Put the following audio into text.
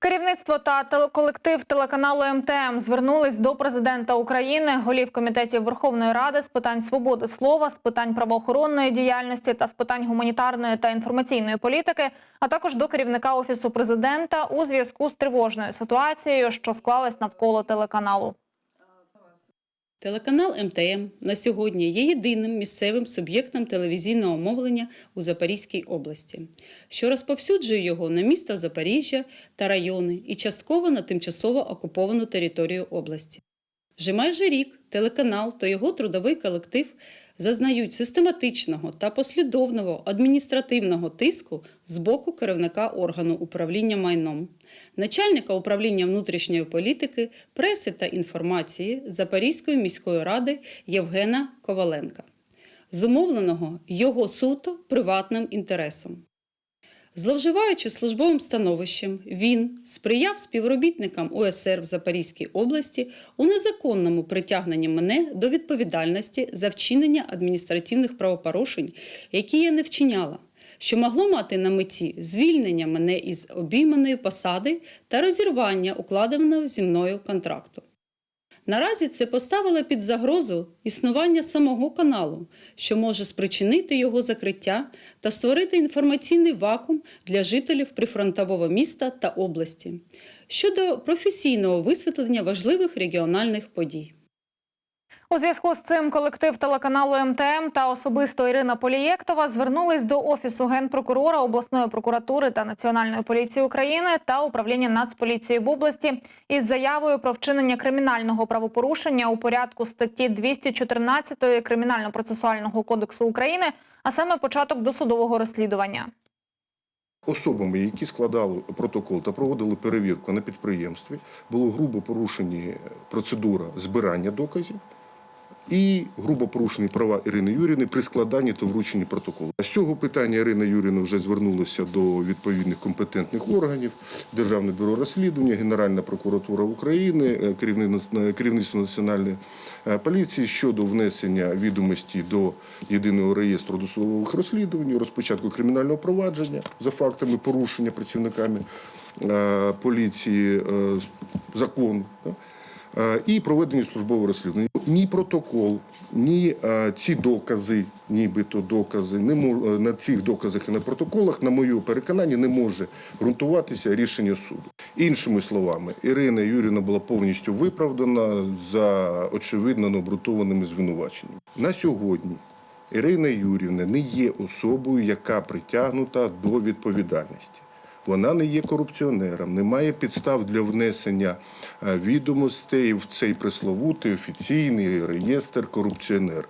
Керівництво та телеколектив телеканалу МТМ звернулись до президента України, голів комітетів Верховної Ради з питань свободи слова, з питань правоохоронної діяльності та з питань гуманітарної та інформаційної політики, а також до керівника офісу президента у зв'язку з тривожною ситуацією, що склалась навколо телеканалу. Телеканал МТМ на сьогодні є єдиним місцевим суб'єктом телевізійного мовлення у Запорізькій області, що розповсюджує його на місто Запоріжжя та райони і частково на тимчасово окуповану територію області. Вже майже рік телеканал та його трудовий колектив зазнають систематичного та послідовного адміністративного тиску з боку керівника органу управління майном, начальника управління внутрішньої політики, преси та інформації Запорізької міської ради Євгена Коваленка, зумовленого його суто приватним інтересом. Зловживаючи службовим становищем, він сприяв співробітникам УСР в Запорізькій області у незаконному притягненні мене до відповідальності за вчинення адміністративних правопорушень, які я не вчиняла, що могло мати на меті звільнення мене із обійманої посади та розірвання укладеного зі мною контракту. Наразі це поставило під загрозу існування самого каналу, що може спричинити його закриття та створити інформаційний вакуум для жителів прифронтового міста та області щодо професійного висвітлення важливих регіональних подій. У зв'язку з цим колектив телеканалу МТМ та особисто Ірина Полієктова звернулись до офісу генпрокурора обласної прокуратури та національної поліції України та управління Нацполіції в області із заявою про вчинення кримінального правопорушення у порядку статті 214 кримінально-процесуального кодексу України, а саме початок досудового розслідування. Особами, які складали протокол та проводили перевірку на підприємстві, було грубо порушені процедура збирання доказів і грубо порушені права Ірини Юріни при складанні та врученні протоколу. З цього питання Ірина Юріна вже звернулася до відповідних компетентних органів, Державне бюро розслідування, Генеральна прокуратура України, е, керівництво національної е, поліції щодо внесення відомості до єдиного реєстру досудових розслідувань, розпочатку кримінального провадження за фактами порушення працівниками е, поліції закону. І проведення службового розслідування. Ні протокол, ні е, ці докази, нібито докази, не мож, е, на цих доказах і на протоколах, на моє переконання, не може ґрунтуватися рішення суду. Іншими словами, Ірина Юрівна була повністю виправдана за очевидно необґрунтованими звинуваченнями. На сьогодні Ірина Юрівна не є особою, яка притягнута до відповідальності. Вона не є корупціонером, немає підстав для внесення е, відомостей в цей пресловутий офіційний реєстр корупціонер.